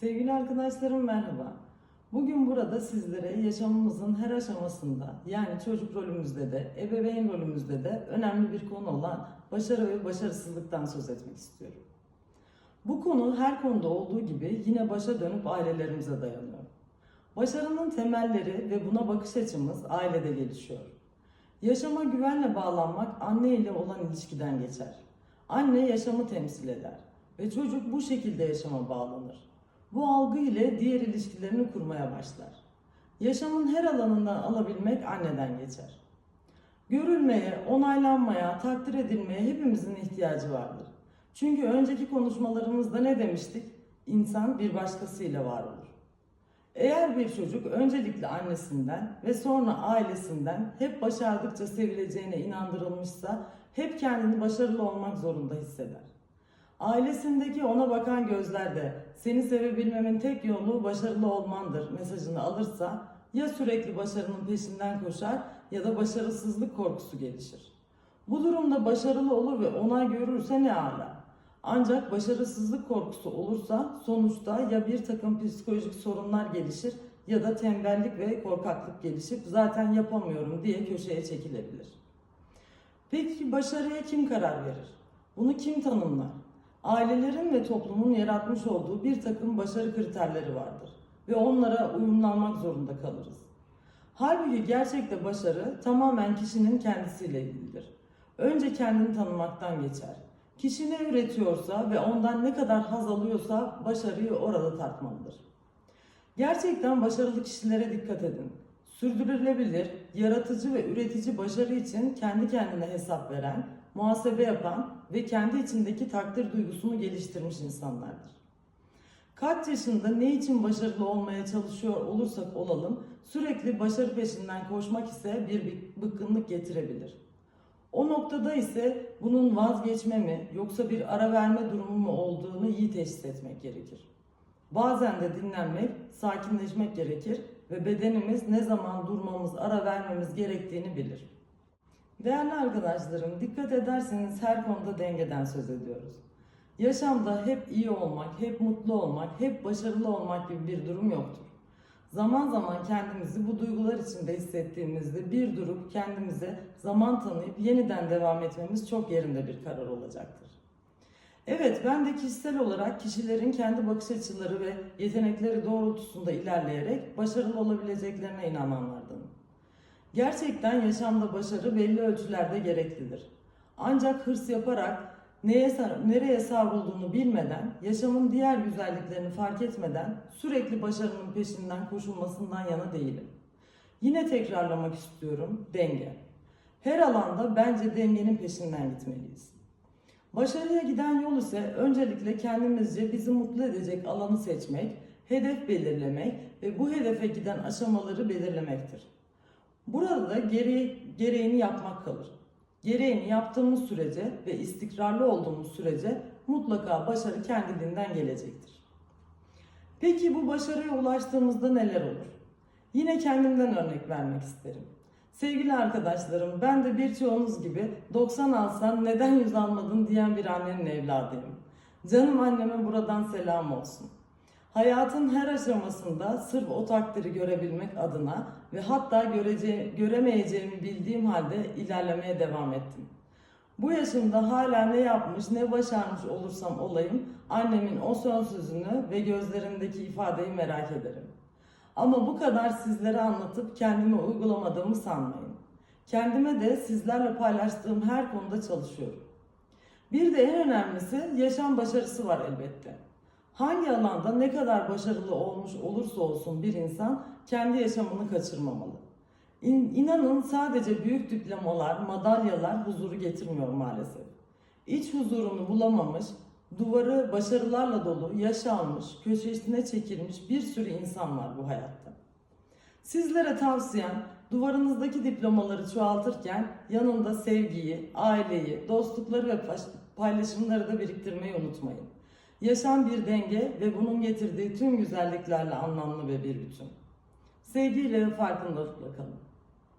Sevgili arkadaşlarım merhaba. Bugün burada sizlere yaşamımızın her aşamasında yani çocuk rolümüzde de ebeveyn rolümüzde de önemli bir konu olan başarı ve başarısızlıktan söz etmek istiyorum. Bu konu her konuda olduğu gibi yine başa dönüp ailelerimize dayanıyor. Başarının temelleri ve buna bakış açımız ailede gelişiyor. Yaşama güvenle bağlanmak anne ile olan ilişkiden geçer. Anne yaşamı temsil eder ve çocuk bu şekilde yaşama bağlanır. Bu algı ile diğer ilişkilerini kurmaya başlar. Yaşamın her alanından alabilmek anneden geçer. Görülmeye, onaylanmaya, takdir edilmeye hepimizin ihtiyacı vardır. Çünkü önceki konuşmalarımızda ne demiştik? İnsan bir başkasıyla var olur. Eğer bir çocuk öncelikle annesinden ve sonra ailesinden hep başardıkça sevileceğine inandırılmışsa hep kendini başarılı olmak zorunda hisseder. Ailesindeki ona bakan gözler de seni sevebilmemin tek yolu başarılı olmandır mesajını alırsa ya sürekli başarının peşinden koşar ya da başarısızlık korkusu gelişir. Bu durumda başarılı olur ve onay görürse ne ala. Ancak başarısızlık korkusu olursa sonuçta ya bir takım psikolojik sorunlar gelişir ya da tembellik ve korkaklık gelişip zaten yapamıyorum diye köşeye çekilebilir. Peki başarıya kim karar verir? Bunu kim tanımlar? Ailelerin ve toplumun yaratmış olduğu bir takım başarı kriterleri vardır ve onlara uyumlanmak zorunda kalırız. Halbuki gerçekte başarı tamamen kişinin kendisiyle ilgilidir. Önce kendini tanımaktan geçer. Kişi ne üretiyorsa ve ondan ne kadar haz alıyorsa başarıyı orada tartmalıdır. Gerçekten başarılı kişilere dikkat edin. Sürdürülebilir, yaratıcı ve üretici başarı için kendi kendine hesap veren, muhasebe yapan ve kendi içindeki takdir duygusunu geliştirmiş insanlardır. Kaç yaşında ne için başarılı olmaya çalışıyor olursak olalım, sürekli başarı peşinden koşmak ise bir bıkkınlık getirebilir. O noktada ise bunun vazgeçme mi yoksa bir ara verme durumu mu olduğunu iyi teşhis etmek gerekir. Bazen de dinlenmek, sakinleşmek gerekir ve bedenimiz ne zaman durmamız, ara vermemiz gerektiğini bilir. Değerli arkadaşlarım, dikkat ederseniz her konuda dengeden söz ediyoruz. Yaşamda hep iyi olmak, hep mutlu olmak, hep başarılı olmak gibi bir durum yoktur. Zaman zaman kendimizi bu duygular içinde hissettiğimizde bir durup kendimize zaman tanıyıp yeniden devam etmemiz çok yerinde bir karar olacaktır. Evet, ben de kişisel olarak kişilerin kendi bakış açıları ve yetenekleri doğrultusunda ilerleyerek başarılı olabileceklerine inananlardanım. Gerçekten yaşamda başarı belli ölçülerde gereklidir. Ancak hırs yaparak neye, nereye savrulduğunu bilmeden, yaşamın diğer güzelliklerini fark etmeden sürekli başarının peşinden koşulmasından yana değilim. Yine tekrarlamak istiyorum, denge. Her alanda bence dengenin peşinden gitmeliyiz. Başarıya giden yol ise öncelikle kendimizce bizi mutlu edecek alanı seçmek, hedef belirlemek ve bu hedefe giden aşamaları belirlemektir. Burada da gere gereğini yapmak kalır. Gereğini yaptığımız sürece ve istikrarlı olduğumuz sürece mutlaka başarı kendiliğinden gelecektir. Peki bu başarıya ulaştığımızda neler olur? Yine kendimden örnek vermek isterim. Sevgili arkadaşlarım, ben de birçoğunuz gibi 90 alsan neden 100 almadın diyen bir annenin evladıyım. Canım anneme buradan selam olsun. Hayatın her aşamasında sırf o takdiri görebilmek adına ve hatta görece göremeyeceğimi bildiğim halde ilerlemeye devam ettim. Bu yaşımda hala ne yapmış ne başarmış olursam olayım annemin o son sözünü ve gözlerindeki ifadeyi merak ederim. Ama bu kadar sizlere anlatıp kendime uygulamadığımı sanmayın. Kendime de sizlerle paylaştığım her konuda çalışıyorum. Bir de en önemlisi yaşam başarısı var elbette. Hangi alanda ne kadar başarılı olmuş olursa olsun bir insan kendi yaşamını kaçırmamalı. İn, inanın sadece büyük diplomalar, madalyalar huzuru getirmiyor maalesef. İç huzurunu bulamamış, duvarı başarılarla dolu, yaşanmış, köşesine çekilmiş bir sürü insan var bu hayatta. Sizlere tavsiyem duvarınızdaki diplomaları çoğaltırken yanında sevgiyi, aileyi, dostlukları ve paylaşımları da biriktirmeyi unutmayın. Yaşam bir denge ve bunun getirdiği tüm güzelliklerle anlamlı ve bir bütün. Sevgiyle farkındalıkla kalın.